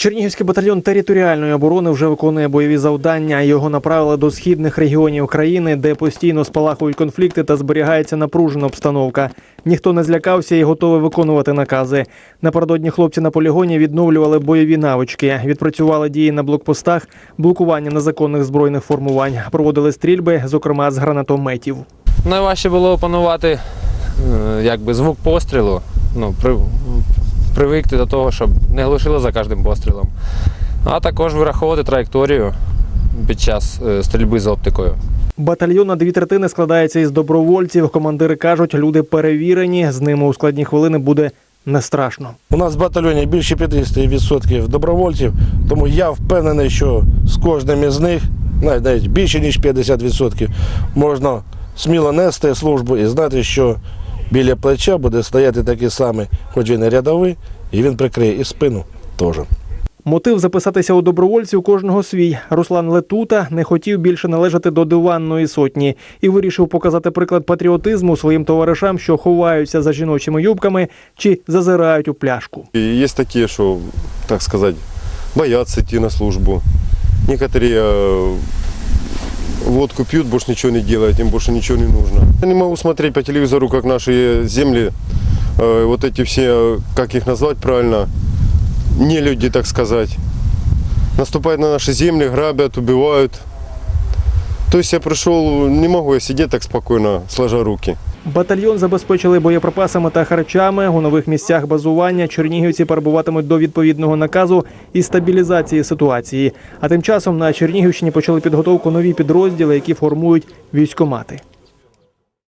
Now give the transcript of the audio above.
Чернігівський батальйон територіальної оборони вже виконує бойові завдання. Його направили до східних регіонів країни, де постійно спалахують конфлікти та зберігається напружена обстановка. Ніхто не злякався і готовий виконувати накази. Напередодні хлопці на полігоні відновлювали бойові навички, відпрацювали дії на блокпостах, блокування незаконних збройних формувань, проводили стрільби, зокрема з гранатометів. Найважче було опанувати е, якби, звук пострілу, ну, при, привикти до того, щоб не глушило за кожним пострілом. А також вираховувати траєкторію під час е, стрільби з оптикою. Батальйон на дві третини складається із добровольців. Командири кажуть, люди перевірені, з ними у складні хвилини буде не страшно. У нас в батальйоні більше 50% добровольців, тому я впевнений, що з кожним із них, навіть, навіть більше ніж 50%, можна сміло нести службу і знати, що біля плеча буде стояти такий самий, хоч він і рядовий, і він прикриє і спину теж. Мотив записатися у добровольці у кожного свій. Руслан Летута не хотів більше належати до диванної сотні і вирішив показати приклад патріотизму своїм товаришам, що ховаються за жіночими юбками чи зазирають у пляшку. Есть такие, что, так сказать, боятся идти на службу. Некоторые э, водку пьют, больше ничего не делают, им больше ничего не нужно. Я не могу смотреть по телевизору, как наши земли, э, вот эти все, как их назвать правильно, не люди, так сказать, наступают на наши земли, грабят, убивают. То есть я пришел, не могу я сидеть так спокойно, сложа руки. Батальйон забезпечили боєприпасами та харчами. У нових місцях базування чернігівці перебуватимуть до відповідного наказу і стабілізації ситуації. А тим часом на Чернігівщині почали підготовку нові підрозділи, які формують військомати.